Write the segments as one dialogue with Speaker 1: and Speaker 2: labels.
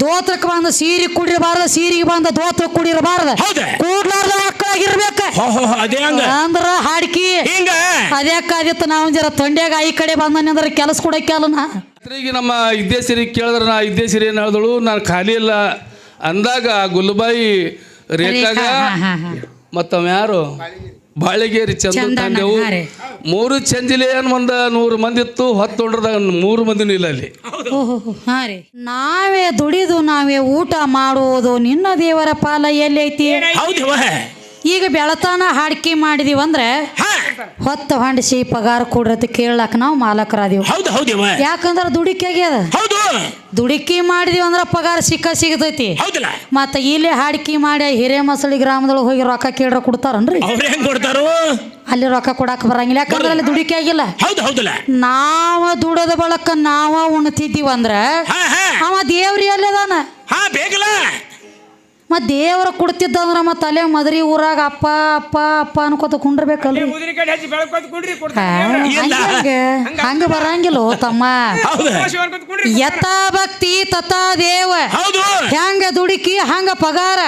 Speaker 1: ದೋತ್ರಕ್ಕೆ ಬಂದ ಸೀರೆ ಕುಡಿರಬಾರ್ದ ಸೀರಿಗೆ ಬಂದ ದೋತ್ರ ಕುಡಿರಬಾರ್ದ
Speaker 2: ಹೌದ?
Speaker 1: ಕೂಡ್ಲಾರ್ದ ಮಕ್ಕಳಾಗಿರ್ಬೇಕ ಅಂದ್ರ ಹಾಡ್ಕಿ.
Speaker 2: ಹಿಂಗ.
Speaker 1: ಅದ್ಯಾಕಾದಿತ್ತು ನಾವು ಜರ ತಂಡ್ಯಾಗ ಈ ಕಡೆ ಬಂದಾನೆ ಅಂದ್ರೆ ಕೆಲಸ ಕೊಡಕ್ಕೆಲ್ಲ ಅಲ್ಲನ
Speaker 3: ರಾತ್ರಿಗೆ ನಮ್ಮ ಇದ್ದೇಸಿರಿ ಕೇಳಿದ್ರೆ ನಾ ಇದ್ದೇಸಿರಿ ಏನು ಹೇಳಿದಳು ನಾನು ಖಾಲಿ ಇಲ್ಲ ಅಂದಾಗ ಗುಲ್ಬಾಯಿ ರೇಖಾಗ. ಮತ್ತವ ಯಾರು? ಬಾಳಿಗೇರಿ ಚಂದ ತಂದೆವು. ಮೂರು ಚಂದಿಲೆ ಒಂದ ಒಂದು ನೂರು ಮಂದಿ ಇತ್ತು ಹೊತ್ತೊಂಡ್ರದಾಗ ಮೂರು ಮಂದಿ ಇಲ್ಲ ಅಲ್ಲಿ.
Speaker 1: ನಾವೇ ದುಡಿದು ನಾವೇ ಊಟ ಮಾಡುವುದು ನಿನ್ನ ದೇವರ ಪಾಲ ಎಲ್ಲೈತಿ
Speaker 2: ಹೌದವ
Speaker 1: ಈಗ ಬೆಳತಾನ ಹಾಡಿಕೆ ಮಾಡಿದೀವಿ ಅಂದ್ರೆ ಹೊತ್ತು ಹೊಂಡಿಸಿ ಪಗಾರ ಕೊಡ್ರತ್ ಕೇಳಕ್ ನಾವು ಮಾಲಕರಾದೀವಿ.
Speaker 2: ಹೌದು ಹೌದವ
Speaker 1: ಯಾಕಂದ್ರ ದುಡಿಕೆ ಆಗ್ಯದ.
Speaker 2: ಹೌದು.
Speaker 1: ದುಡಿಕೆ ಮಾಡಿದೀವಿ ಅಂದ್ರ ಪಗಾರ ಸಿಕ್ಕ ಸಿಗತೈತಿ.
Speaker 2: ಹೌದಲ್ಲ.
Speaker 1: ಮತ್ತ ಇಲ್ಲಿ ಹಾಡಿಕೆ ಮಾಡಿ ಹಿರೇಮಸಳಿ ಗ್ರಾಮದೊಳಗೆ ಹೋಗಿ ರೊಕ್ಕ ಕೇಳ್ರ ಕೊಡ್ತಾರನ್ರಿ?
Speaker 2: ಅವ್ರ ಹೆಂಗ್ ಕೊಡ್ತಾರೋ?
Speaker 1: ಅಲ್ಲಿ ರೊಕ್ಕ ಕೊಡಾಕ ಬರಂಗಿಲ್ಲ. ಯಾಕಂದ್ರೆ ಅಲ್ಲಿ ದುಡಿಕೆ ಆಗಿಲ್ಲ.
Speaker 2: ಹೌದು ಹೌದಲ್ಲ.
Speaker 1: ನಾವ ದುಡದ ಬಳಕ ನಾವ ಉಣ್ತಿದ್ದೀವಿ ಅಂದ್ರ ಅವ ದೇವ್ರಿ ಅಲ್ಲದಾನ.
Speaker 2: ಹಾ ಬೇಕಲ್ಲ.
Speaker 1: ಮತ್ ದೇವ್ರ ಕೊಡ್ತಿದ್ದಂದ್ರೆ ಮತ್ತು ಅಲ್ಲೇ ಮದ್ರಿ ಊರಾಗ ಅಪ್ಪ ಅಪ್ಪ ಅಪ್ಪ ಅನ್ಕೋತ ಕುಂಡ್ರಬೇಕಲ್ರಿ. ಹಂಗೆ ಬರಂಗಿಲ್ಲ ತಮ್ಮ. ಯಥಾ ಭಕ್ತಿ ತಥಾ ದೇವ.
Speaker 2: ಹೌದು.
Speaker 1: ಹೆಂಗ ದುಡುಕಿ ಹಂಗ ಪಗಾರ.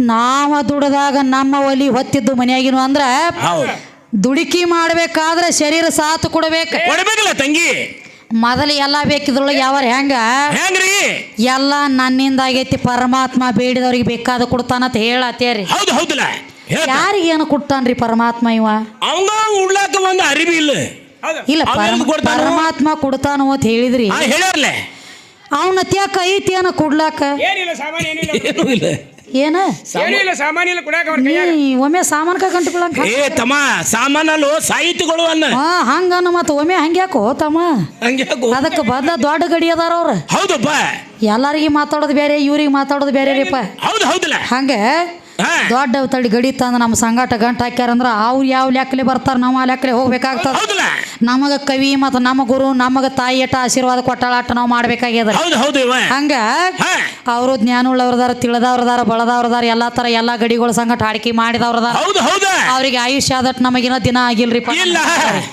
Speaker 1: ನಾವ ದುಡದಾಗ ನಮ್ಮ ಒಲಿ ಹೊತ್ತಿದ್ದು ಮನೆಯಾಗಿನ ಅಂದ್ರ
Speaker 2: ಹೌದು.
Speaker 1: ದುಡುಕಿ ಮಾಡ್ಬೇಕಾದ್ರೆ ಶರೀರ ಸಾಥ್ ಕೊಡ್ಬೇಕು.
Speaker 2: ಕೊಡ್ಬೇಕಲ್ಲ ತಂಗಿ.
Speaker 1: ಮೊದಲು ಎಲ್ಲ ಬೇಕಿದ್ರೊಳಗೆ ಯಾವ ಹೆಂಗ?
Speaker 2: ಹೆಂಗ್ರಿ?
Speaker 1: ಎಲ್ಲ ನನ್ನಿಂದ ಆಗೈತಿ ಪರಮಾತ್ಮ ಬೇಡಿದವ್ರಿಗೆ ಬೇಕಾದ ಕೊಡ್ತಾನಂತ ಹೇಳತ್ತೇರಿ.
Speaker 2: ಹೌದು ಹೌದಲ್ಲ.
Speaker 1: ಯಾರಿಗೇನು ಕೊಡ್ತಾನ್ರಿ ಪರಮಾತ್ಮ ಇವ?
Speaker 2: ಅವಂಗ ಉಡ್ಲಾಕ ಒಂದು ಅರಿವಿ ಇಲ್ಲ.
Speaker 4: ಹೌದು.
Speaker 1: ಇಲ್ಲ ಪರಮ- ಪರಮಾತ್ಮ ಕೊಡ್ತಾನೋ ಅಂತ ಹೇಳಿದ್ರಿ.
Speaker 2: ಹಾ ಹೇಳ್ಯಾರ್ಲೆ.
Speaker 1: ಅವನ ತ್ಯಾಕ ಐತಿ ಏನ ಕೊಡ್ಲಾಕ?
Speaker 4: ಏನಿಲ್ಲ ಸಾಮಾನ್ ಏನಿಲ್ಲ.
Speaker 2: ಏನೂ ಇಲ್ಲ.
Speaker 1: ಏನ?
Speaker 4: ಏನಿಲ್ಲ ಸಾಮಾನ್ಯ ಸಾಮಾನ್ ಇಲ್ಲ ಕುಡ್ಯಾಕ ಅವ್ರ ಕೈಯಾಗ.
Speaker 1: ನೀ ಒಮ್ಮೆ ಸಾಮಾನ್ಕ ಗಂಟುಗಳಂಗ
Speaker 2: ಏ ತಮ್ಮ ಸಾಮಾನಲ್ಲೋ ಸಾಹಿತ್ಯಗಳು ಅನ್ನ.
Speaker 1: ಹಾ ಹಂಗನ್ನ ಮತ್ತ ಒಮ್ಮೆ ಹಂಗ್ಯಾಕೋ ತಮ್ಮ.
Speaker 2: ಹಂಗ್ಯಾಕೋ
Speaker 1: ಅದಕ್ಕೆ ಬದ್ಲ ದೊಡ್ಡ ಗಡಿ ಅದಾರ ಅವ್ರ.
Speaker 2: ಹೌದಪ್ಪ
Speaker 1: ಎಲ್ಲಾರಿಗೆ ಮಾತಾಡೋದು ಬೇರೆ ಇವ್ರಿಗೆ ಮಾತಾಡೋದು ಬೇರೆ ರೀಪ
Speaker 2: ಹೌದು ಹೌದಲ್ಲ.
Speaker 1: ಹಂಗ ದೊಡ್ಡ ತಡಿ ಗಡಿ ತಂದ್ರೆ ನಮ್ಮ ಸಂಗಾಟ ಗಂಟ ಹಾಕ್ಯಾರಂದ್ರ ಅವ್ರು ಯಾವ ಲೆಕ್ಕಲೆ ಬರ್ತಾರ ನಾವು ಆ ಲೆಕ್ಕಲೆ ಹೋಗ್ಬೇಕಾಗ್ತದ. ನಮಗ ಕವಿ ಮತ್ತು ನಮ್ಮ ಗುರು ನಮಗ ತಾಯಿ ಅಟ ಆಶೀರ್ವಾದ ಕೊಟ್ಟಾಳಾಟ ನಾವು ಮಾಡ್ಬೇಕಾಗ್ಯದ.
Speaker 2: ಹೌದು ಹೌದು ಇವ
Speaker 1: ಹಂಗ? ಅವರು ಜ್ಞಾನ ಜ್ಞಾನವುಳ್ಳವ್ರದಾರ ತಿಳಿದವ್ರದಾರ ಬಳದವ್ರದಾರ ಎಲ್ಲಾ ತರ ಎಲ್ಲಾ ಗಡಿಗಳ ಸಂಗಟ ಆಡಿಕೆ ಮಾಡಿದವ್ರದಾರ.
Speaker 2: ಹೌದು ಹೌದ.
Speaker 1: ಅವ್ರಿಗೆ ಆಯುಷ್ಯ ಆದಟ್ ನಮಗಿನ ದಿನ ಆಗಿಲ್ರಿ
Speaker 2: ಇಲ್ಲ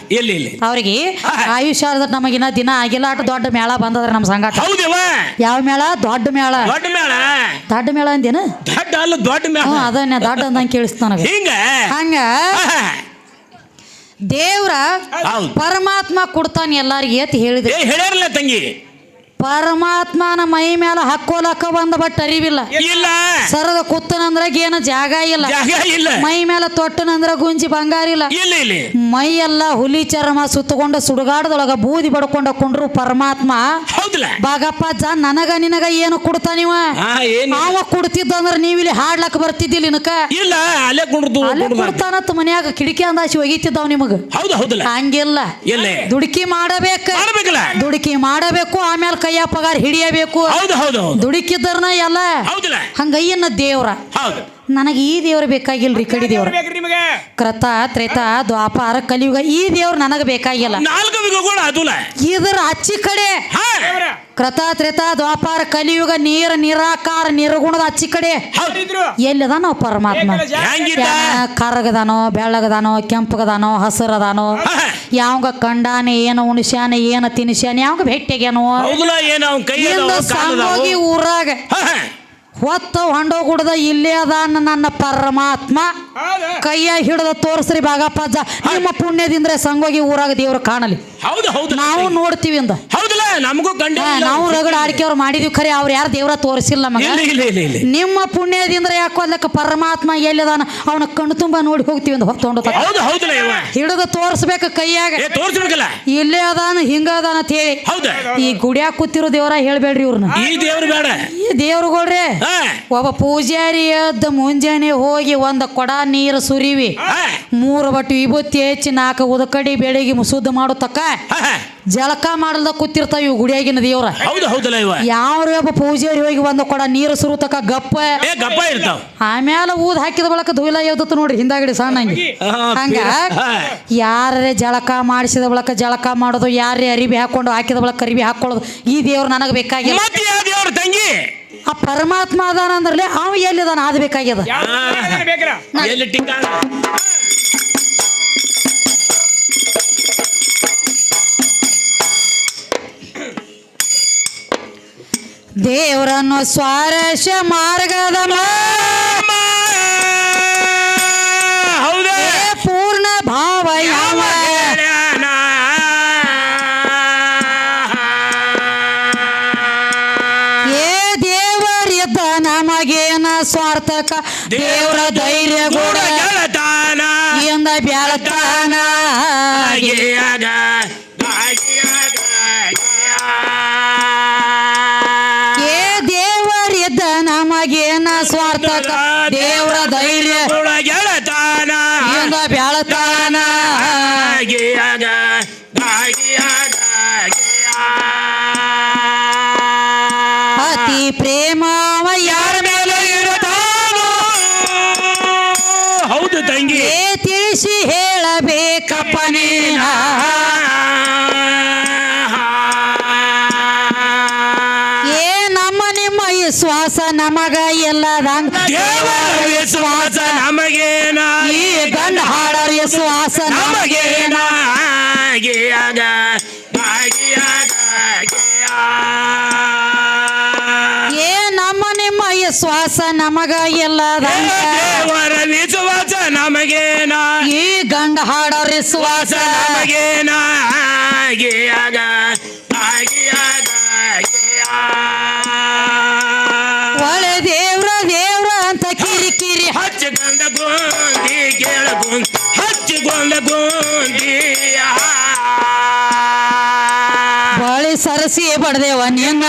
Speaker 2: ಇಲ್ಲ ಇಲ್ಲ.
Speaker 1: ಅವ್ರಿಗೆ ಆಯುಷ್ಯ ಆದಟ್ ನಮಗಿನ ದಿನ ಆಗಿಲ್ಲ ಅಟ್ ದೊಡ್ಡ ಮೇಳ ಬಂದದ್ರ ನಮ್ಮ ಸಂಗಟ. ಯಾವ ಮೇಳ? ದೊಡ್ಡ ಮೇಳ.
Speaker 2: ದೊಡ್ಡ ಮೇಳ.
Speaker 1: ದೊಡ್ಡ ಮೇಳ ಅಂದೇನ
Speaker 2: ದೊಡ್ಡ ಅಲ್ಲ ದೊಡ್ಡ ಮೇಳ.
Speaker 1: ಅದನ್ನ ದೊಡ್ಡ ಅಂದಂಗೆ ಕೇಳಿಸ್ತಾನ
Speaker 2: ಹಿಂಗ?
Speaker 1: ಹಂಗ? ದೇವ್ರ
Speaker 2: ಹೌದು.
Speaker 1: ಪರಮಾತ್ಮ ಕೊಡ್ತಾನೆ ಎಲ್ಲಾರಿಗೆ ಅಂತ ಹೇಳಿದ್ರೆ.
Speaker 2: ಏ ಹೇಳ್ಯಾರಲ್ಲ ತಂಗಿ.
Speaker 1: ಪರಮಾತ್ಮನ ಮೈ ಮೇಲೆ ಹಕ್ಕೋಲಕ್ಕ ಬಂದ ಬಟ್ ಅರಿವಿಲ್ಲ.
Speaker 2: ಇಲ್ಲ.
Speaker 1: ಸರದ ಕುತ್ತನಂದ್ರ ಏನ ಜಾಗ ಇಲ್ಲ.
Speaker 2: ಜಾಗ ಇಲ್ಲ.
Speaker 1: ಮೈ ಮೇಲೆ ತೊಟ್ಟನಂದ್ರ ಗುಂಜಿ ಬಂಗಾರ ಇಲ್ಲ.
Speaker 2: ಇಲ್ಲ ಇಲ್ಲ
Speaker 1: ಮೈ ಎಲ್ಲ ಹುಲಿ ಚರ್ಮ ಸುತ್ತಕೊಂಡ ಸುಡುಗಾಡದೊಳಗ ಬೂದಿ ಬಡ್ಕೊಂಡ ಕುಂಡ್ರು ಪರಮಾತ್ಮ.
Speaker 2: ಹೌದಲ್ಲ
Speaker 1: ಬಾಗಪ್ಪ ಜ ನನಗ ನಿನಗ ಏನು ಕೊಡ್ತಾನಿವ ನೀವ? ಕೊಡ್ತಿದ್ದಂದ್ರ ನೀವಿಲ್ಲಿ ಹಾಡ್ಲಕ್ ಬರ್ತಿದ್ದಿಲ್ಲ ನಿನಕ?
Speaker 2: ಇಲ್ಲ ಅಲ್ಲೇ
Speaker 1: ಕೊಡ್ತಾನತ್ ಮನ್ಯಾಗ ಕಿಡಕಿ ಅಂದಾಸಿ ಒಗಿತಿದ್ದಾವ್ ನಿಮಗ.
Speaker 2: ಹೌದು ಹೌದಲ್ಲ
Speaker 1: ಹಂಗಿಲ್ಲ.
Speaker 2: ಇಲ್ಲ.
Speaker 1: ದುಡುಕಿ ಮಾಡಬೇಕ. ದುಡುಕಿ ಮಾಡಬೇಕು ಆಮೇಲೆ ಕೈಯ ಪಗಾರ್ ಹಿಡಿಯಬೇಕು.
Speaker 2: ಹೌದು ಹೌದು ಹೌದು.
Speaker 1: ದುಡುಕಿದ್ದರ್ನ ಎಲ್ಲ.
Speaker 2: ಹೌದಲ್ಲ.
Speaker 1: ಹಂಗಯ್ಯನ ದೇವ್ರ.
Speaker 2: ಹೌದು.
Speaker 1: ನನಗೆ ಈ ದೇವ್ರು ಬೇಕಾಗಿಲ್ಲ ರೀ ಕಡಿ ದೇವ್ರ.
Speaker 4: ಬೇಕ್ರಿ ನಿಮಗೆ?
Speaker 1: ಕೃತ ತ್ರೇತ ದ್ವಾಪಾರ ಕಲಿಯುಗ ಈ ದೇವ್ರು ನನಗೆ ಬೇಕಾಗಿಲ್ಲ.
Speaker 2: ನಾಲ್ಕು ವಿಗಗಳು ಅದುಲ.
Speaker 1: ಇದ್ರ ಅಚ್ಚಿ ಕಡೆ
Speaker 2: ಹಾ!
Speaker 1: ಕೃತ ತ್ರೇತ ದ್ವಾಪಾರ ಕಲಿಯುಗ ನೀರ ನಿರಾಕಾರ ನಿರ್ಗುಣದ ಅಚ್ಚಿ ಕಡೆ
Speaker 2: ಹೌದು
Speaker 4: ಇದ್ರು
Speaker 1: ಎಲ್ಲಿದ ನಾವು ಪರಮಾತ್ಮ
Speaker 2: ಹೆಂಗಿದ್ದ?
Speaker 1: ಯಾ- ಕರಗದಾನೋ ಬೆಳ್ಳಗದಾನೋ ಕೆಂಪಗದಾನೋ ಹಸಿರದಾನೋ ಯಾವಾಗ ಕಂಡಾನೆ ಏನು ಉಣಿಸ್ಯಾನೆ ಏನು ತಿನ್ಸಾನೆ ಯಾವಾಗ ಭೇಟಿಯಾಗ್ಯಾನೋ?
Speaker 2: ಹೌದಲ್ಲ ಏನು ಅವ್ನ ಕೈ
Speaker 1: ಇಂದ
Speaker 2: ಅದಾವು, ಕಾಲು ಅದಾವು.
Speaker 1: ಸಾಂಗೋಗಿ ಊರಾಗ.
Speaker 2: ಹಾ, ಹಾ.
Speaker 1: ಹೊತ್ತ ಹೊಂಡೋ ಗುಡದ ಇಲ್ಲೇ ಅದಾನ ನನ್ನ ಪರಮಾತ್ಮ. ಕೈಯ ಹಿಡಿದ ತೋರಿಸ್ರಿ ಬಾಗಪ್ಪ ನಿಮ್ಮ ಪುಣ್ಯದಿಂದ ಸಂಗೋಗಿ ಊರಾಗ ದೇವ್ರು ಕಾಣಲಿ.
Speaker 2: ಹೌದು ಹೌದು.
Speaker 1: ನಾವು ನೋಡ್ತೀವಿ ಅಂದ.
Speaker 2: ಹೌದಲ್ಲ ನಮಗೂ
Speaker 1: ಗಂಡ ನಾವು ರಗಡ ಆಡಿಕೆ ಅವ್ರು ಮಾಡಿದ್ವಿ ಖರೆ ಅವ್ರು ಯಾರು ದೇವ್ರ ತೋರಿಸಿಲ್ಲ ನಮಗ
Speaker 2: ಇಲ್ಲ ಇಲ್ಲ ಇಲ್ಲ ಇಲ್ಲ.
Speaker 1: ನಿಮ್ಮ ಪುಣ್ಯದಿಂದ ಯಾಕೋ ಅದಕ್ಕೆ ಪರಮಾತ್ಮ ಎಲ್ಲಿದಾನ? ಅವನ ಕಣ್ಣು ತುಂಬ ನೋಡಿ ಹೋಗ್ತೀವಿ ಅಂತ ಹೊತ್ತೊಂಡು
Speaker 2: ಹೌದು ಹೌದಲ್ಲ ಇವ
Speaker 1: ಹಿಡಿದು ತೋರಿಸ್ಬೇಕು ಕೈಯಾಗ.
Speaker 2: ಏ ತೋರ್ಸ್ಬೇಕಲ್ಲ?
Speaker 1: ಇಲ್ಲೇ ಅದಾನ ಹಿಂಗ ಅದಾನ ಅಂತ ಹೇಳಿ.
Speaker 2: ಹೌದ.
Speaker 1: ಈ ಗುಡಿಯಾಗ ಕೂತಿರೋ ದೇವರ ಹೇಳ್ಬೇಡ್ರಿ ಇವ್ರನ್ನ.
Speaker 2: ಈ ದೇವ್ರು ಬೇಡ.
Speaker 1: ಈ ದೇವ್ರುಗಳ್ರಿ
Speaker 2: ಹಾ.
Speaker 1: ಒಬ್ಬ ಪೂಜಾರಿ ಎದ್ದ ಮುಂಜಾನೆ ಹೋಗಿ ಒಂದ ಕೊಡ ನೀರು ಸುರಿವಿ.
Speaker 2: ಹಾ.
Speaker 1: ಮೂರು ಬಟ್ಟು ವಿಭೂತಿ ಹೆಚ್ಚಿ ನಾಲ್ಕು ಉದಕಡಿ ಬೆಳಿಗ್ಗೆ ಶುದ್ಧ ಮಾಡೋ ತಕ್ಕ. ಜಳಕ ಮಾಡಲ್ದ ಕೂತಿರ್ತಾವ ಇವು ಗುಡಿಯಾಗಿನ ದೇವ್ರ.
Speaker 2: ಹೌದು ಹೌದಲ್ಲ ಇವ.
Speaker 1: ಯಾವ ಒಬ್ಬ ಹೋಗಿ ಬಂದ ಕೊಡ ನೀರು ಸುರುತಕ ಗಪ್ಪ.
Speaker 2: ಏ ಗಪ್ಪ ಇರ್ತಾವ.
Speaker 1: ಆಮೇಲೆ ಊದ್ ಹಾಕಿದ ಬಳಕ ಧೂಲ ಎದ್ದ ನೋಡ್ರಿ ಹಿಂದಾಗಡಿ ಸಣ್ಣ ಹಂಗೆ. ಯಾರೇ ಜಳಕ ಮಾಡಿಸಿದ ಬಳಕ ಜಳಕ ಮಾಡೋದು ಯಾರೇ ಅರಿಬಿ ಹಾಕೊಂಡು ಹಾಕಿದ ಬಳಕ ಅರಿಬಿ ಹಾಕೊಳ್ಳೋದು ಈ ದೇವ್ರು ನನಗೆ ಬೇಕಾಗಿಲ್ಲ
Speaker 2: ದೇವ್ರ ತಂಗಿ?
Speaker 1: ಆ ಪರಮಾತ್ಮ ಅದಾನ ಅಂದ್ರಲೆ ಅವ ಎಲ್ಲಿದಾನ ಅದು ಬೇಕಾಗ್ಯದ. ದೇವರನ್ನು ಸ್ವಾರಸ್ಯ ಮಾರ್ಗದ ಪೂರ್ಣ ಭಾವ ಯಾವ ಏ ದೇವರಿದ್ದ ನಮಗೇನ ಸ್ವಾರ್ಥಕ? ದೇವರ ಧೈರ್ಯ
Speaker 2: ಕೂಡ
Speaker 1: ಗುಣ ಎಂದ ಬ್ಯಾಳತಾನ ನಮ್ಮ ವಿಶ್ವಾಸ ನಮಗ ಎಲ್ಲದಂಗ
Speaker 2: ದೇವರ ವಿಶ್ವಾಸ ನಮಗೇನ
Speaker 1: ಈ ಗಂಡ ಹಾಡರ ವಿಶ್ವಾಸ
Speaker 2: ನಮಗೇನ ಆಗಿಯಾಗ, ಆಗಿಯಾಗ, ಆಗಿಯಾಗ.
Speaker 1: ಏ ನಮ್ಮ ನಿಮ್ಮ ವಿಶ್ವಾಸ ನಮಗ ಎಲ್ಲದಂಗ
Speaker 2: ದೇವರ ವಿಶ್ವಾಸ ನಮಗೇನ
Speaker 1: ಈ ಗಂಡ ಹಾಡರ ವಿಶ್ವಾಸ
Speaker 2: ವಾಸ ನಮಗೇನ ಆಗಿಯಾಗ,
Speaker 1: ಸರಸಿ ಬಡ್ದೇವ ನಿನ್ನ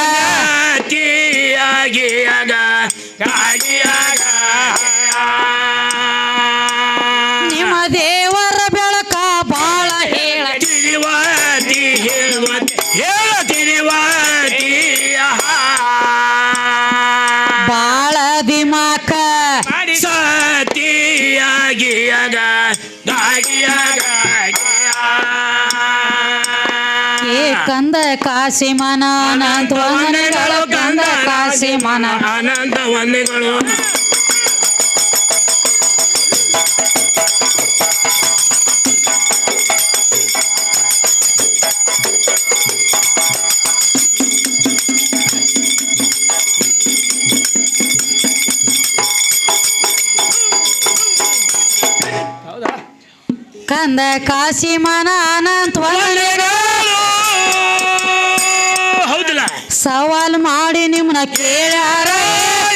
Speaker 1: ಕಾಸಿ ಮನ ಅನಂತ ವಂದನೆಗಳು ಕಂದ ಕಾಸಿ ಮನ
Speaker 2: ಅನಂತ ವಂದನೆಗಳು
Speaker 1: ಕಂದ ಕಾಸಿ ಮನ ಅನಂತ ವಂದನೆಗಳು ಸವಾಲ್ ಮಾಡಿ ನಿಮ್ಮನ್ನ ಕೇಳ್ಯಾರ.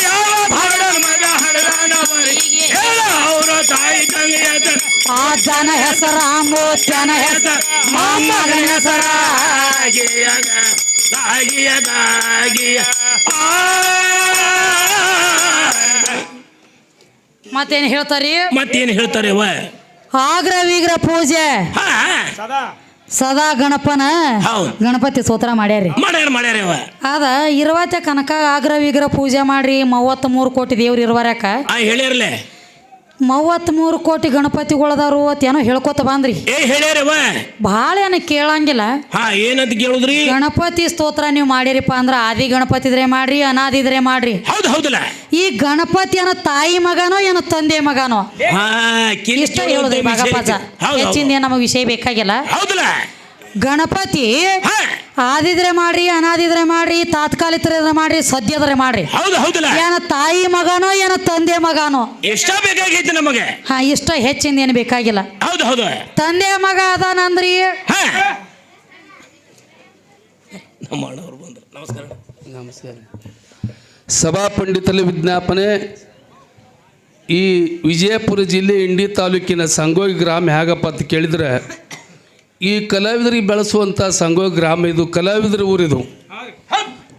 Speaker 2: ಯಾವ ಭಾಗದ ಮಗ ಹಡದಾನ ಬರಿಗೆ? ಹೇಳ ಅವ್ರ ತಾಯಿ ತಂಗಿ ಅದ
Speaker 1: ಆ ಜನ ಹೆಸರ ಮೂತ್ಯನ ಹೆಸರ ಮೊಮ್ಮಗನ ಹೆಸರ.
Speaker 2: ಆಗಿಯಾಗ ಆಗಿಯಾಗ ಆಗಿಯ ಆ
Speaker 1: ಮತ್ತೇನ್ ಹೇಳ್ತಾರಿ?
Speaker 2: ಮತ್ತೇನು ಹೇಳ್ತಾರೆ ವ
Speaker 1: ಆಗ್ರ ವಿಗ್ರ ಪೂಜೆ.
Speaker 2: ಹಾ
Speaker 5: ಸದಾ
Speaker 1: ಗಣಪನ. ಗಣಪತಿ ಸ್ತೋತ್ರ ಮಾಡ್ಯಾರಿ
Speaker 2: ಮಾಡ್ಯಾರ ಮಾಡ್ಯಾರ ಇವ.
Speaker 1: ಅದ ಇರುವತ್ತ ಕನಕ ಆಗ್ರ ವಿಗ್ರ ಪೂಜೆ ಮಾಡ್ರಿ ಮೂವತ್ತ್ ಮೂರು ಕೋಟಿ ದೇವ್ರ ಇರುವರ್ಯಾಕ.
Speaker 2: ಹೇಳ್ಯಾರಲೆ.
Speaker 1: ಮೂವತ್ತ್ ಮೂರು ಕೋಟಿ ಗಣಪತಿಗಳದಾರು ಏನೋ ಹೇಳ್ಕೊತ ಬಂದ್ರಿ.
Speaker 2: ಏ ಹೇಳ್ಯಾರವ
Speaker 1: ಭಾಳ ಏನು ಕೇಳಂಗಿಲ್ಲ.
Speaker 2: ಹಾ ಏನಂತ ಕೇಳುದ್ರಿ?
Speaker 1: ಗಣಪತಿ ಸ್ತೋತ್ರ ನೀವು ಮಾಡಿರಿಪ್ಪ ಅಂದ್ರ ಆದಿ ಗಣಪತಿ ಇದ್ರೆ ಮಾಡ್ರಿ ಅನಾದಿ ಇದ್ರೆ ಮಾಡ್ರಿ.
Speaker 2: ಹೌದು ಹೌದಲ್ಲ?
Speaker 1: ಈ ಗಣಪತಿ ಏನೋ ತಾಯಿ ಮಗನೋ ಏನೋ ತಂದೆ ಮಗನೋ?
Speaker 2: ಹಾ
Speaker 1: ಇಷ್ಟ ಹೇಳುದ್ರಿ ಭಾಗಪಾಜ
Speaker 2: ಹೌದು
Speaker 1: ಹೆಚ್ಚಿಂದ ಏನು ನಮಗೆ ವಿಷಯ ಬೇಕಾಗಿಲ್ಲ.
Speaker 2: ಹೌದಲ್ಲ?
Speaker 1: ಗಣಪತಿ ಆದಿದ್ರೆ ಮಾಡ್ರಿ ಅನಾದಿದ್ರೆ ಮಾಡ್ರಿ ತಾತ್ಕಾಲಿಕ ಇದ್ರೆ ಮಾಡ್ರಿ ಸದ್ಯದ್ರೆ ಮಾಡ್ರಿ.
Speaker 2: ಹೌದು ಹೌದಲ್ಲ
Speaker 1: ಏನ ತಾಯಿ ಮಗನೋ ಏನ ತಂದೆ ಮಗನೋ.
Speaker 2: ಇಷ್ಟ ಬೇಕಾಗೈತಿ ನಮಗೆ.
Speaker 1: ಹಾ ಇಷ್ಟ ಹೆಚ್ಚಿಂದ ಏನು ಬೇಕಾಗಿಲ್ಲ.
Speaker 2: ಹೌದು ಹೌದು.
Speaker 1: ತಂದೆ ಮಗ ಅದಾನಂದ್ರಿ.
Speaker 2: ಹಾ! ನಮ್ಮ ಅಣ್ಣವ್ರು ಬಂದ್ರು. ನಮಸ್ಕಾರ.
Speaker 3: ನಮಸ್ಕಾರ. ಸಭಾ ಪಂಡಿತಲ್ಲಿ ವಿಜ್ಞಾಪನೆ ಈ ವಿಜಯಪುರ ಜಿಲ್ಲೆ ಇಂಡಿ ತಾಲೂಕಿನ ಸಂಗೋಗಿ ಗ್ರಾಮ ಹೇಗಪ್ಪ ಅಂತ ಕೇಳಿದ್ರೆ ಈ ಕಲಾವಿದರಿಗೆ ಬೆಳೆಸುವಂಥ ಸಂಘ ಗ್ರಾಮ ಇದು ಕಲಾವಿದರ ಊರಿದು.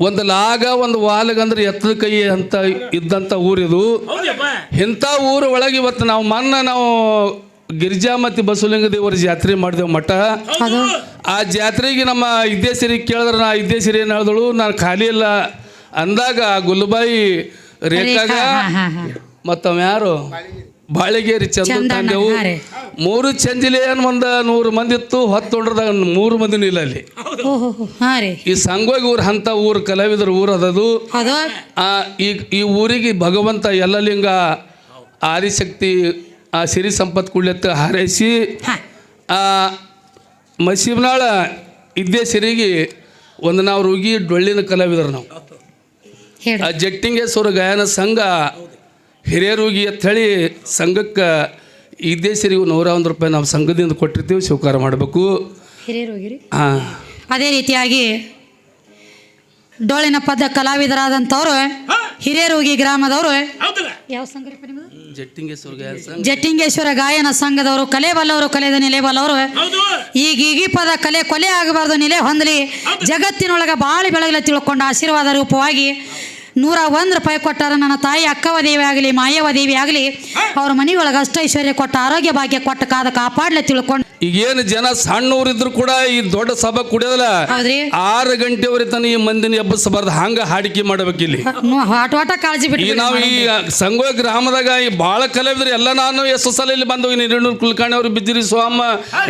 Speaker 3: ಒಂದು ಲಾಗ ಒಂದು ವಾಲಗಂದ್ರೆ ಎತ್ತದ ಕೈ ಅಂತ ಇದ್ದಂಥ ಊರಿದು. ಇಂಥ ಊರ ಒಳಗೆ ಇವತ್ತು ನಾವು ಮೊನ್ನೆ ನಾವು ಗಿರಿಜಾ ಮತ್ತು ಬಸವಲಿಂಗ ದೇವರ ಜಾತ್ರೆ ಮಾಡಿದೆವು ಮಠ. ಆ ಜಾತ್ರೆಗೆ ನಮ್ಮ ಇದ್ದೇಶ್ವರಿ ಕೇಳಿದ್ರೆ ನಾ ಇದ್ದೇಶ್ವರಿ ಏನು ಹೇಳಿದಳು ನಾನು ಖಾಲಿ ಇಲ್ಲ ಅಂದಾಗ ಗುಲ್ಬಾಯಿ ರೇಖಾಗ ಮತ್ತವ್ಯಾರು? ಯಾರು ಬಾಳಿಗೇರಿ ಚಂದ
Speaker 1: ಚಂದಣ್ಣ,
Speaker 3: ತಂದೆವು. ಮೂರು ಚಂದಿಲೆ ಏನು ಒಂದು ನೂರು ಮಂದಿ ಇತ್ತು ಹತ್ತು ಹೊಂಡ್ರದಾಗ ಮೂರು ಮಂದಿ ಇಲ್ಲ ಅಲ್ಲಿ ಈ ಸಂಗೋಗಿ ಊರು ಅಂಥ ಊರು ಕಲಾವಿದ್ರ ಊರು ಅದದು
Speaker 1: ಅದು.
Speaker 3: ಆ ಈ ಈ ಊರಿಗೆ ಭಗವಂತ ಎಲ್ಲಲಿಂಗ ಆದಿಶಕ್ತಿ ಆ ಸಿರಿ ಸಂಪತ್ ಕುಳ್ಳೆತ್ತ ಹಾರೈಸಿ ಆ ಮಸೀಬ್ನಾಳ ಇದ್ದೇ ಸಿರಿಗೆ ಒಂದು ನಾವು ರುಗಿ ಡೊಳ್ಳಿನ ಕಲಾವಿದರು ನಾವು. ಆ ಜಟ್ಟಿಂಗೇಶ್ವರ ಗಾಯನ ಸಂಘ ಹಿರಿಯರುಗಿ ಅಂತ ಹೇಳಿ ಸಂಘಕ್ಕೆ ಇದ್ದೇಸರಿಗೂ ನೂರ ಒಂದು ರೂಪಾಯಿ ನಾವು ಸಂಘದಿಂದ ಕೊಟ್ಟಿರ್ತೀವಿ ಸ್ವೀಕಾರ ಮಾಡಬೇಕು. ಹಾಂ.
Speaker 1: ಅದೇ ರೀತಿಯಾಗಿ ಡೋಳಿನ ಪದ ಕಲಾವಿದರಾದಂಥವ್ರು ಹಿರಿಯರೋಗಿ ಗ್ರಾಮದವರು
Speaker 2: ಹೌದಲ್ಲ?
Speaker 1: ಯಾವ ಸಂಘ
Speaker 3: ಜಟ್ಟಿಂಗೇಶ್ವರ ಗಾಯನ ಸಂಘ.
Speaker 1: ಜಟ್ಟಿಂಗೇಶ್ವರ ಗಾಯನ ಸಂಘದವರು ಕಲೆ ಬಲ್ಲವರು ಕಲೆದ ನೆಲೆ ಬಲ್ಲವರು.
Speaker 2: ಹೌದು.
Speaker 1: ಈಗ ಈ ಪದ ಕಲೆ ಕೊಲೆ ಆಗಬಾರ್ದು ನೆಲೆ ಹೊಂದಲಿ. ಜಗತ್ತಿನೊಳಗೆ ಬಾಳಿ ಬೆಳಗಲೆ ತಿಳ್ಕೊಂಡು ಆಶೀರ್ವಾದ ರೂಪವಾಗಿ ನೂರ ಒಂದು ರೂಪಾಯಿ ಕೊಟ್ಟಾರ ನನ್ನ ತಾಯಿ ಅಕ್ಕವ ದೇವಿ ಆಗಲಿ ಮಾಯವ ದೇವಿ ಆಗಲಿ ಅವ್ರ ಮನೆಯೊಳಗೆ ಅಷ್ಟೈಶ್ವರ್ಯ ಕೊಟ್ಟ ಆರೋಗ್ಯ ಭಾಗ್ಯ ಕೊಟ್ಟ ಕಾದ ಕಾಪಾಡ್ಲೆ ತಿಳ್ಕೊಂಡು
Speaker 3: ಈಗೇನು ಜನ ಸಣ್ಣವರಿದ್ರು ಕೂಡ ಈ ದೊಡ್ಡ ಸಭಾ ಕುಡಿಯೋದಲ್ಲ
Speaker 1: ಹೌದ್ರಿ?
Speaker 3: ಆರು ಗಂಟೆವರೆ ತನ ಈ ಮಂದಿನ ಎಬ್ಬಿಸಬಾರ್ದು ಹಂಗ ಹಾಡಿಕೆ ಮಾಡ್ಬೇಕು ಇಲ್ಲಿ.
Speaker 1: ಆಟ ಆಟ ಕಾಳಜಿ
Speaker 3: ಈಗ
Speaker 1: ಬಿಟ್ಟು
Speaker 3: ನಾವು ಈ ಸಂಘ ಗ್ರಾಮದಾಗ ಈ ಭಾಳ ಕಲಾವಿದ್ರು ಎಲ್ಲ ನಾನು ಎಸ್ ಸಲ ಇಲ್ಲಿ ಬಂದು ಹಿರಿಯಣ್ಣೂರು ಕುಲಕರ್ಣಿ ಅವರು ಬಿದ್ದಿರಿ ಸ್ವಾಮ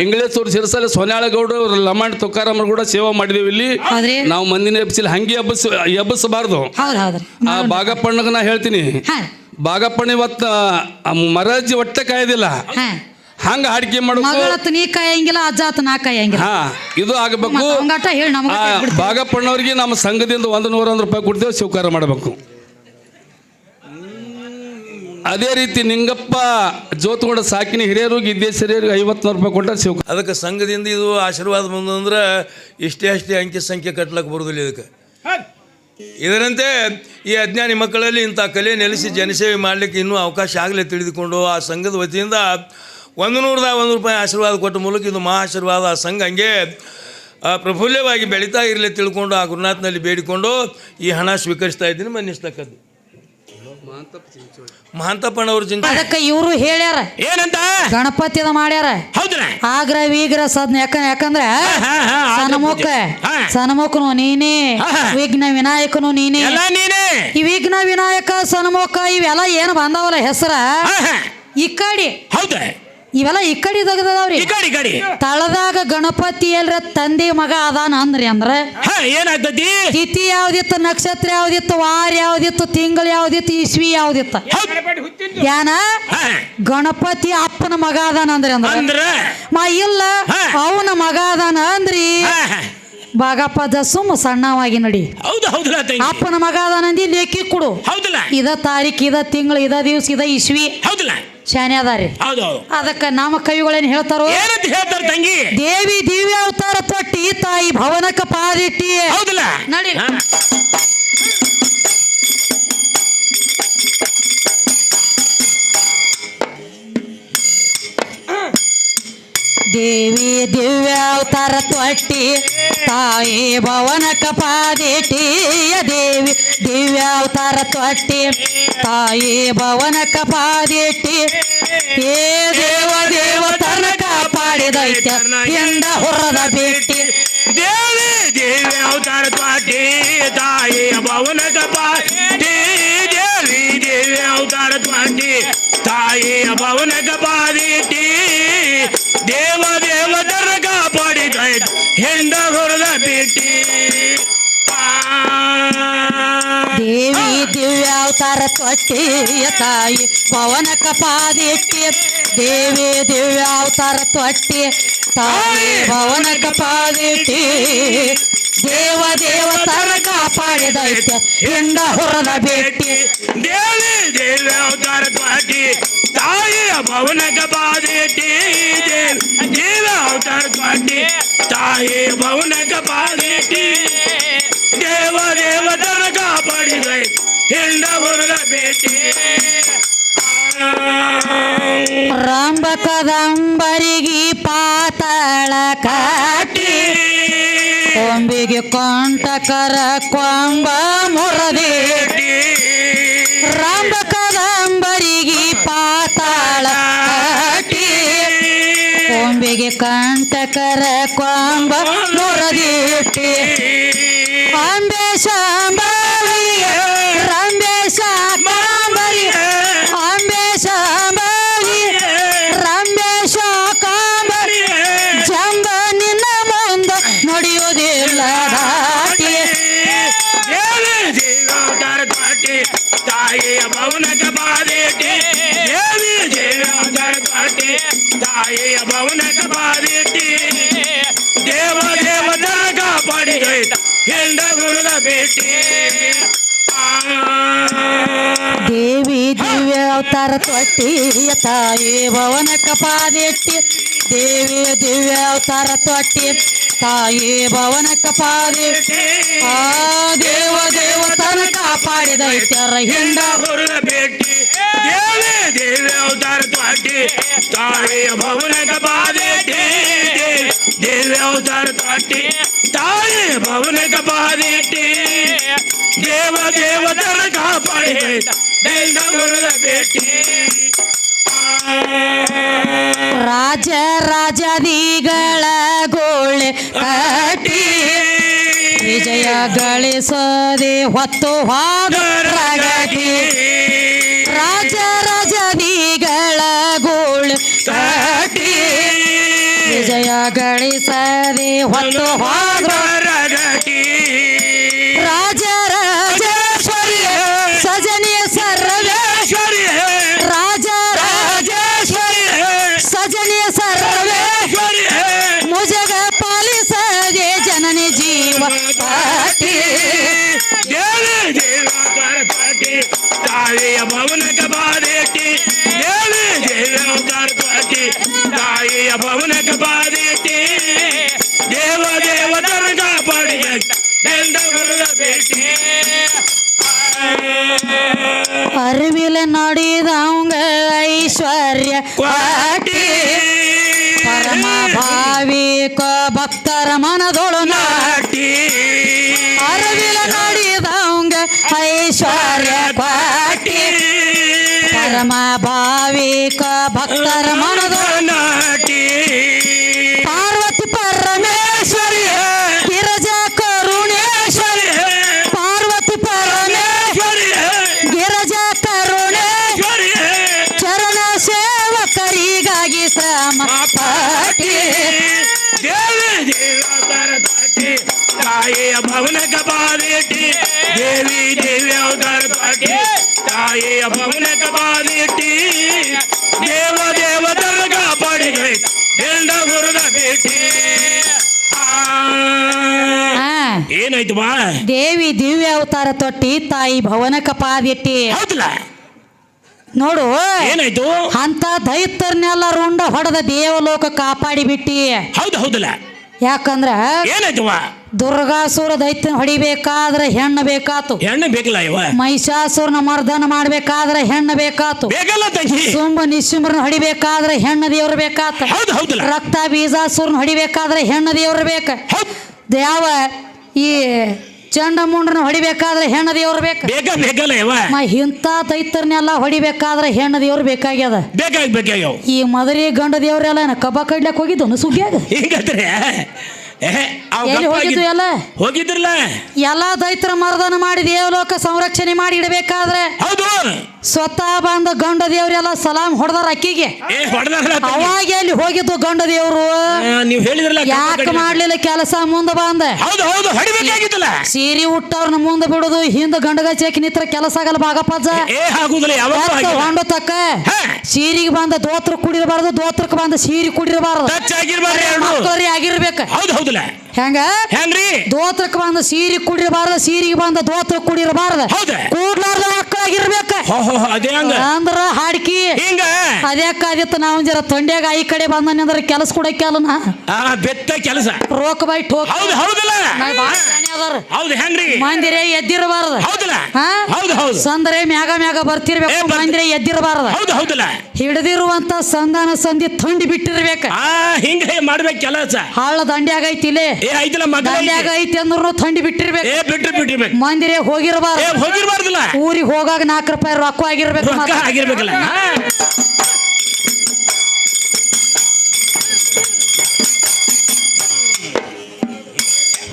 Speaker 3: ಇಂಗ್ಲೇಶ್ವರ ಸಿರಸಲ ಸೋನ್ಯಾಳಗೌಡ ಅವರು ಲಮಾಣ್ ತುಕಾರಾಮರು ಕೂಡ ಸೇವೆ ಮಾಡಿದೇವಿ ಇಲ್ಲಿ.
Speaker 1: ಹೌದ್ರಿ.
Speaker 3: ನಾವು ಮಂದಿನ ಎಬ್ಬಿಸಿಲ್ಲ ಹಂಗೆ ಎಬ್ಬಸ್ ಎಬ್ಬಿಸಬಾರ್ದು.
Speaker 1: ಹೌದು ಹೌದ್ರಿ.
Speaker 3: ಆ ಬಾಗಪ್ಪಣ್ಣಗ ನಾ ಹೇಳ್ತೀನಿ.
Speaker 1: ಹಾ.
Speaker 3: ಬಾಗಪ್ಪಣ್ಣ ಇವತ್ತ ಮರಾಜಿ ಒಟ್ಟೆ ಹೊಟ್ಟೆ ಕಾಯ್ದಿಲ್ಲ.
Speaker 1: ಹಾ.
Speaker 3: ಹಂಗ ಹಾಡಿಕೆ ಮಾಡಬೇಕು
Speaker 1: ನೀ ಕಾಯಂಗಿಲ್ಲ ಅಜ್ಜ ಆತ ನಾ ಕಾಯಂಗಿಲ್ಲ.
Speaker 3: ಹಾ ಇದು ಆಗಬೇಕು.
Speaker 1: ಅವಂಗಾಟ ಹೇಳಿ ನಮಗ
Speaker 3: ಆ ಬಾಗಪ್ಪಣ್ಣವ್ರಿಗೆ ನಮ್ಮ ಸಂಘದಿಂದ ಒಂದು ನೂರ ಒಂದು ರೂಪಾಯಿ ಕೊಡ್ತೇವೆ ಸ್ವೀಕಾರ ಮಾಡಬೇಕು. ಅದೇ ರೀತಿ ನಿಂಗಪ್ಪ ಜೋತ್ಗೊಂಡ ಸಾಕಿನ ಹಿರಿಯರು ಗಿದ್ದೇಶ್ವರಿಯರಿಗೆ ಹಿರಿಯರಿಗೆ ಐವತ್ತು ನೂರು ರೂಪಾಯಿ ಕೊಟ್ಟ ಸ್ವೀಕಾರ
Speaker 6: ಅದಕ್ಕೆ ಸಂಘದಿಂದ ಇದು ಆಶೀರ್ವಾದ ಬಂದಂದ್ರೆ ಇಷ್ಟೇ ಅಷ್ಟೇ ಅಂಕಿ ಸಂಖ್ಯೆ ಕಟ್ಲಕ್ಕೆ ಬರೋದಿಲ್ಲ ಇದಕ್ಕೆ. ಇದರಂತೆ ಈ ಅಜ್ಞಾನಿ ಮಕ್ಕಳಲ್ಲಿ ಇಂಥ ಕಲೆ ನೆಲೆಸಿ ಜನಸೇವೆ ಮಾಡಲಿಕ್ಕೆ ಇನ್ನೂ ಅವಕಾಶ ಆಗಲೇ ತಿಳಿದುಕೊಂಡು ಆ ಸಂಘದ ವತಿಯಿಂದ ಒಂದು ನೂರದ ಒಂದು ರೂಪಾಯಿ ಆಶೀರ್ವಾದ ಕೊಟ್ಟ ಮೂಲಕ ಇದು ಮಹಾ ಆಶೀರ್ವಾದ ಆ ಸಂಘ ಹಂಗೆ ಆ, ಪ್ರಫುಲ್ಲವಾಗಿ ಬೆಳೀತಾ ಇರಲಿ ತಿಳ್ಕೊಂಡು ಆ ಗುರುನಾಥನಲ್ಲಿ ಬೇಡಿಕೊಂಡು ಈ ಹಣ ಸ್ವೀಕರಿಸ್ತಾ ಇದ್ದೀನಿ. ಮನ್ನಿಸ್ತಕ್ಕದ್ದು ಮಹಂತಪ್ಪನವ್ರ ಚಿಂತೆ
Speaker 1: ಅದಕ್ಕೆ ಇವರು ಹೇಳ್ಯಾರ.
Speaker 2: ಏನಂತ?
Speaker 1: ಗಣಪತಿ ಮಾಡ್ಯಾರ. ಆಗ್ರ ವೀಗ್ರ ಸದ್ನ ಯಾಕ ಯಾಕಂದ್ರ ಸನ್ಮುಖ ಸನ್ಮುಖನು ನೀನೇ. ವಿಘ್ನ ವಿನಾಯಕನು ನೀನೇ.
Speaker 2: ಎಲ್ಲ ನೀನೇ.
Speaker 1: ಈ ವಿಘ್ನ ವಿನಾಯಕ ಸನ್ಮುಖ ಇವೆಲ್ಲ ಏನು ಬಂದವಲ್ಲ ಹೆಸರ. ಈ ಕಡೆ
Speaker 2: ಹೌದ
Speaker 1: ಇವೆಲ್ಲ ಈ ಕಡೆ ತೆಗೆದವ್ರಿ
Speaker 2: ಈ ಕಡೆ ಈ ಕಡೆ.
Speaker 1: ತಳದಾಗ ಗಣಪತಿ ಎಲ್ರ ತಂದೆ ಮಗ ಅದಾನ ಅಂದ್ರಿ ಅಂದ್ರ
Speaker 2: ಹಾ ಏನಾಗ್ತತಿ?
Speaker 1: ತಿಥಿ ಯಾವ್ದಿತ್ತು ನಕ್ಷತ್ರ ಯಾವ್ದಿತ್ತು ವಾರ ಯಾವ್ದಿತ್ತು ತಿಂಗಳು ಯಾವ್ದಿತ್ತು ಇಸ್ವಿ ಯಾವ್ದಿತ್ತು?
Speaker 2: ಏನ?
Speaker 1: ಯಾನ ಗಣಪತಿ ಅಪ್ಪನ ಮಗ ಅದಾನ ಅಂದ್ರಿ ಅಂದ್ರ. ಮಾ ಇಲ್ಲ ಅವನ ಮಗ ಅದಾನ ಅಂದ್ರಿ.
Speaker 2: ಬಾಗಪ್ಪ
Speaker 1: ದಸುಮ್ ಸುಮ್ಮ ಸಣ್ಣವಾಗಿ ನಡಿ.
Speaker 2: ಹೌದು ಹೌದಲ್ಲ ತಂಗಿ.
Speaker 1: ಅಪ್ಪನ ಮಗ ಅದಾನಂದಿ ಲೇಖಿ ಕೊಡು.
Speaker 2: ಹೌದಲ್ಲ
Speaker 1: ಇದ ತಾರೀಖ್ ಇದ ತಿಂಗಳು ಇದ ದಿವ್ಸ ಇದ ಇಸ್ವಿ.
Speaker 2: ಹೌದಲ್ಲ
Speaker 1: ಶಾನೆ ಅದಾರಿ.
Speaker 2: ಹೌದು
Speaker 1: ಅದಕ್ಕ ನಮ್ಮ ಕವಿಗಳೇನ್ ಹೇಳ್ತಾರೋ?
Speaker 2: ಏನಂತ ಹೇಳ್ತಾರ ತಂಗಿ?
Speaker 1: ದೇವಿ ದಿವ್ಯ ಅವತಾರ ತೊಟ್ಟಿ ತಾಯಿ ಭವನಕ ಪಾದಿಟ್ಟಿ
Speaker 2: ಹೌದಲ್ಲ?
Speaker 1: ನಡಿ.
Speaker 2: ಹಾ.
Speaker 1: ದೇವಿ ದಿವ್ಯ ಅವತಾರ ತೊಟ್ಟಿ ತಾಯಿ ಭವನಕ ಪಾದಿಟ್ಟಿ ದೇವಿ ದಿವ್ಯ ಅವತಾರ ತೊಟ್ಟಿ, ತಾಯಿ ಭವನ ಕಪಾದಿಟ್ಟಿ, ಏ ದೇವ ದೇವ ತನಕ ಪಾಡಿದೈತ್ಯ ಎಂದ ಹೊರದ ಬಿಟ್ಟಿ.
Speaker 2: ದೇವಿ ದೇವಿ ಅವತಾರ ತ್ವಾಟಿ ತಾಯಿ ಭವನ ಕಪಾಟಿ ದೇವಿ ದೇವಿ ಅವತಾರ ತ್ವಾಟಿ ತಾಯಿ ಭವನ ಕಪಾದಿಟ್ಟಿ. ದೇವ ದೇವತರ ಕಾಪಾಡಿ ಹೆಂಡ ಹೊರದ ಬಿಟ್ಟಿ.
Speaker 1: ದಿವ್ಯ ಅವತಾರ ತೊಟ್ಟಿ ತಾಯಿ ಪವನಕ ಪಾದಿಟ್ಟಿ ದೇವಿ ದಿವ್ಯ ಅವತಾರ ತೊಟ್ಟಿ. ತಾಯಿ ಭವನಕ ಪಾದಿಟ್ಟಿ ದೇವ ದೇವ ತರ ಕಾಪಾಡಿದೈತೆ ಹಿಂಡ ಹೊರದ ಭೇಟಿ.
Speaker 2: ದೇವಿ ದೇವಿ ಅವತಾರ ತ್ವಾಟಿ ತಾಯಿಯ ಭವನ ಕಪಾದಿಟಿ ದೇವಿ ದೇವ ಅವತಾರ ತ್ವಾಟಿ ತಾಯಿ ಭವನ ಕಪಾದಿಟಿ ದೇವ ದೇವತರ ಕಾಪಾಡಿದೈ ಹೆಂಡ ಹೊರದ ಭೇಟಿ
Speaker 1: ರಂಬ ಕದಂಬರಿಗಿ ಪಾತಾಳ ಕಾಟಿ. ಕೊಂಬಿಗೆ ಕೊಂಟಕರ ಕೊಂಬ ಮುರದಿ
Speaker 2: ತಾಯಿಯ ಭವನಕ ಬಾರಿಟ್ಟಿ ದೇವ ದೇವತನಕ ಕಾಪಾಡಿ ಹೆಂಡ ಗುರುದ ಭೇಟಿ. ದೇವಿ ದಿವ್ಯ
Speaker 1: ಅವತಾರ ತೊಟ್ಟಿಯ ತಾಯಿ ಭವನ ಕಪಾದಿಟ್ಟಿ ದೇವಿ ದಿವ್ಯ ಅವತಾರ ತೊಟ್ಟಿ, ತಾಯಿ ಭವನ ಕಪಾದಿ ಆ ದೇವ ದೇವತನ ಕಾಪಾಡಿದ ಹಿಂಡ
Speaker 2: ಹುರುದ ಭೇಟಿ. ದೇವಿ ದಿವ್ಯ ದೇವಿ ಅವತಾರ ತ್ವಾಟಿ ತಾಯಿಯ ಭವನಕ ಬಾದೇಟಿ ದೇವಿ ಅವತಾರ ತ್ವಾಟಿ ತಾಯಿ ಭವನಕ ಬಾದೇಟಿ ದೇವ ದೇವತರ ಕಾಪಾಡಿ ದೇವ ಹುರದ ಭೇಟಿ
Speaker 1: ರಾಜ ರಾಜದಿಗಳ ಗೋಳೆ ಕಟ್ಟಿ ವಿಜಯ ಗಳಿಸದೆ ಹೊತ್ತು ಹೋದ ಗಳಿಸದೆ ಹೊತ್ತು ಹೋದ್ರ ಅರಿವಿಲ ನಡೆದವಂಗ ಐಶ್ವರ್ಯ ಪರಮ ಭಾವಿಕ ಭಕ್ತರ ಮನದೊಳು ನಾಟಿ
Speaker 2: ಅವತಾರ
Speaker 1: ತೊಟ್ಟಿ ತಾಯಿ ಭವನ ಕಪಾದಿಟ್ಟಿ.
Speaker 2: ಹೌದಲ್ಲ.
Speaker 1: ನೋಡು.
Speaker 2: ಏನಾಯ್ತು?
Speaker 1: ಅಂತ ದೈತ್ಯರ್ನೆಲ್ಲ ರುಂಡ ಹೊಡೆದ ದೇವಲೋಕ ಕಾಪಾಡಿ ಬಿಟ್ಟಿ.
Speaker 2: ಹೌದು ಹೌದಲ್ಲ.
Speaker 1: ಯಾಕಂದ್ರ
Speaker 2: ಏನಾಯ್ತು
Speaker 1: ದುರ್ಗಾಸುರ ದೈತ್ಯನ ಹೊಡಿಬೇಕಾದ್ರೆ ಹೆಣ್ಣು ಬೇಕಾತು.
Speaker 2: ಹೆಣ್ಣು ಬೇಕಲ್ಲ ಇವ?
Speaker 1: ಮಹಿಷಾಸುರನ ಮರ್ದನ ಮಾಡ್ಬೇಕಾದ್ರೆ ಹೆಣ್ಣು ಬೇಕಾತು. ಸುಂಬ ನಿಶುಂಬ್ರನ ಹೊಡಿಬೇಕಾದ್ರೆ ಹೆಣ್ಣು ದೇವ್ರ ಬೇಕಾತ. ರಕ್ತ ಬೀಜಾಸುರನ ಹೊಡಿಬೇಕಾದ್ರೆ ಹೆಣ್ಣು ದೇವ್ರ ಬೇಕ.
Speaker 2: ದೇವ
Speaker 1: ಯಾವ ಈ ಚಂಡಮುಂಡ್ರನ ಹೊಡಿಬೇಕಾದ್ರೆ ಹೆಣ್ಣು ದೇವ್ರು ಬೇಕು
Speaker 2: ಇಂತ ಬೇಕಲ್ಲ
Speaker 1: ಮ ಇಂಥ ದೈತರ್ನೆಲ್ಲ ಹೊಡಿಬೇಕಾದ್ರೆ ಹೆಣ್ಣು ದೇವ್ರು ಬೇಕಾಗ್ಯದ.
Speaker 2: ಬೇಕಾಗಿ ಬೇಕಾಗ್ಯಾವ.
Speaker 1: ಈ ಮದರಿ ಗಂಡ ದೇವ್ರೆಲ್ಲ ಕಬ್ಬ ಕಡ್ಲಕ್ ಹೋಗಿದ್ದು ಸುಗ್ಗಿಯಾಗ?
Speaker 2: ಹಿಂಗತ್ರೆ
Speaker 1: ಎಲ್ಲಿ
Speaker 2: ಹೋಗಿದ್ರಲ್ಲ?
Speaker 1: ಎಲ್ಲಾ ದೈತ್ರ ಮರ್ದನ ಮಾಡಿ ದೇವಲೋಕ ಸಂರಕ್ಷಣೆ ಮಾಡಿ ಇಡಬೇಕಾದ್ರೆ
Speaker 2: ಹೌದು.
Speaker 1: ಸ್ವತಃ ಬಂದ ಗಂಡ ದೇವ್ರೆಲ್ಲ ಸಲಾಮ್ ಹೊಡೆದಾರ ಅಕ್ಕಿಗೆ.
Speaker 2: ಅಲ್ಲಿ
Speaker 1: ಅವಾಗ ಎಲ್ಲಿ ಹೋಗಿದ್ದು ಗಂಡ ದೇವ್ರು?
Speaker 2: ನೀವು ಹೇಳಿದ್ರಲ್ಲ
Speaker 1: ಯಾಕೆ ಮಾಡ್ಲಿಲ್ಲ ಕೆಲಸ ಮುಂದೆ ಬಂದ?
Speaker 2: ಹೌದು ಹೌದು ಹೊಡಿಬೇಕಾಗಿತ್ತಲ್ಲ.
Speaker 1: ಸೀರೆ ಉಟ್ಟವ್ರನ್ನ ಮುಂದೆ ಬಿಡುದು ಹಿಂದ ಗಂಡಗಚ್ಚಿ ನಿತ್ರ ಕೆಲಸ ಆಗಲ್ಲ ಬಾಗಪ್ಪಜ್ಜ ಹೊಂಡು ತಕ್ಕ. ಸೀರಿಗೆ ಬಂದ ದೋತ್ರ ಕುಡಿರಬಾರದು ದೋತ್ರಕ್ಕೆ ಬಂದ ಸೀರೆ ಕುಡಿರಬಾರದು.
Speaker 2: ಟಚ್ ಹೌದು ಹೌದಲ್ಲ
Speaker 1: ಹೆಂಗ?
Speaker 2: ಹೆಂಗ್ರಿ?
Speaker 1: ದೋತ್ರಕ್ಕೆ ಬಂದ ಸೀರೆ ಕುಡಿರಬಾರ್ದ ಸೀರೆಗೆ ಬಂದ ದೋತ್ರ ಕುಡಿರಬಾರ್ದ
Speaker 2: ಹೌದ
Speaker 1: ಕೂಡ್ಲಾರ್ದ
Speaker 2: ಹೋ, ಅದೇ ಹಂಗ.
Speaker 1: ಅಂದ್ರ ಹಾಡ್ಕಿ.
Speaker 2: ಹಿಂಗ?
Speaker 1: ಅದ್ಯಾಕಾದಿತ್ತು ನಾವು ಜರ ತೊಂಡ್ಯಾಗ ಈ ಕಡೆ ಬಂದಾನೆ ಅಂದ್ರೆ ಕೆಲಸ ಕೂಡ
Speaker 2: ಆ ಬೆತ್ತ ಕೆಲಸ.
Speaker 1: ರೋಕ್ ಬೈ ಠೋಕ್
Speaker 2: ಹೌದು ಹೌದಲ್ಲ? ಹೌದು ಹೆಂಗ್ರಿ?
Speaker 1: ಮಂದಿರೇ ಎದ್ದಿರಬಾರ್ದು.
Speaker 2: ಹೌದಲ್ಲ? ಹೌದು ಹೌದು.
Speaker 1: ಸಂದ್ರೆ ಮ್ಯಾಗ ಮ್ಯಾಗ ಬರ್ತಿರ್ಬೇಕು
Speaker 2: ಬರ್ತಿ-
Speaker 1: ಮಂದಿರೇ ಎದ್ದಿರಬಾರ್ದು.
Speaker 2: ಹೌದು ಹೌದಲ್ಲ?
Speaker 1: ಹಿಡ್ದಿರುವಂತ ಸಂಧಾನ ಸಂಧಿ ತಂಡಿ ಬಿಟ್ಟಿರ್ಬೇಕು.
Speaker 2: ಹಿಂಗ ಮಾಡ್ಬೇಕು ಕೆಲಸ.
Speaker 1: ಹಾಳ ದಂಡ್ಯಾಗ ಐತಿಲೆ ದಂಡ್ಯಾಗ ಐತಿ ಅಂದ್ರು ತಂಡಿ ಬಿಟ್ಟಿರ್ಬೇಕು.
Speaker 2: ಬಿಟ್ಟಿರ್ಬೇಕು.
Speaker 1: ಮಂದಿರೇ ಹೋಗಿರಬಾರ್ದು.
Speaker 2: ಹೋಗಿರ್ಬಾರ್ದಿಲ್ಲ.
Speaker 1: ಊರಿಗೆ ಹೋಗಾಗ ನಾಲ್ಕು ರೂಪಾಯಿ ರೊಕ್ಕ ಆಗಿರ್ಬೇಕು
Speaker 2: ರೊಕ್ಕ. ಆಗಿರ್ಬೇಕಲ್ಲ. ಹಾ.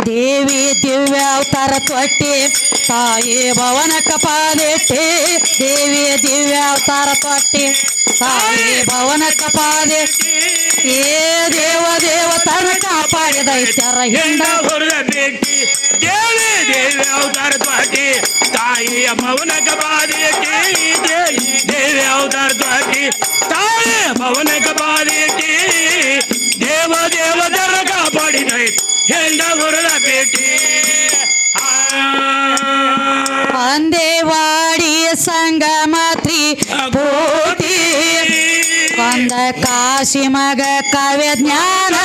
Speaker 1: ದೇವಿ ದಿವ್ಯ ಅವತಾರ ತೊಟ್ಟಿ ತಾಯಿ ಭವನ ಕಪಾಲಿಟ್ಟಿ ದೇವಿ ದಿವ್ಯ ಅವತಾರ ತೊಟ್ಟಿ ತಾಯಿ ಭವನ ಕಪಾಲೆ ಏ ದೇವ ದೇವ ತನ ಕಾಪಾಡಿದ ಇತರ ಹಿಂಡ.
Speaker 2: ಹೆಂಡ ಹೊರದ ದೇವಿ ದೇವಿ ಅವತಾರ ತ್ವಾಟಿ ತಾಯಿಯ ಮೌನ ಗಬಾರಿಯ ಕೇಳಿ ದೇವಿ ಅವತಾರ ದ್ವಾಕಿ ತಾಯಿಯ ಮೌನ ಗಬಾರಿಯ ಕೇಳಿ ದೇವ ದೇವ ದರ ಕಾಪಾಡಿದ. ಹೆಂಡ ಗುರುಳ ಭೇಟಿ
Speaker 1: ಅಂದೇವಾಡಿಯ ಸಂಗಮತ್ರಿ ಭೂತಿ. ಕಾಶಿ ಮಗ ಕಾವ್ಯ ಜ್ಞಾನ.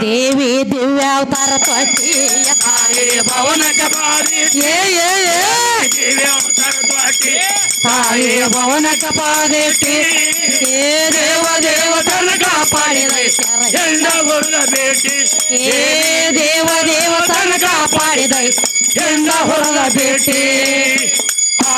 Speaker 2: ದೇವಿ
Speaker 1: ದಿವ್ಯ ದಿವ್ಯಾವತಾರ
Speaker 2: ತ್ವಟಿ ಭವನಕ್ಕೆ ಬಾರಿ
Speaker 1: ಏ ಏ.
Speaker 2: ದಿವ್ಯಾವತಾರ ತ್ವಟಿ
Speaker 1: ತಾಯಿ ಭವನಕ್ಕೆ ಪಾದೆಟ್ಟಿ ಏ, ದೇವ, ದೇವತನ ಕಾಪಾಡಿ
Speaker 2: ಹೆಂಡ ಹೊರದ ಭೇಟಿ
Speaker 1: ಏ, ದೇವ, ದೇವತನ ಕಾಪಾಡಿದ
Speaker 2: ಹೆಂಡ ಹೊರದ ಭೇಟಿ. ಆ.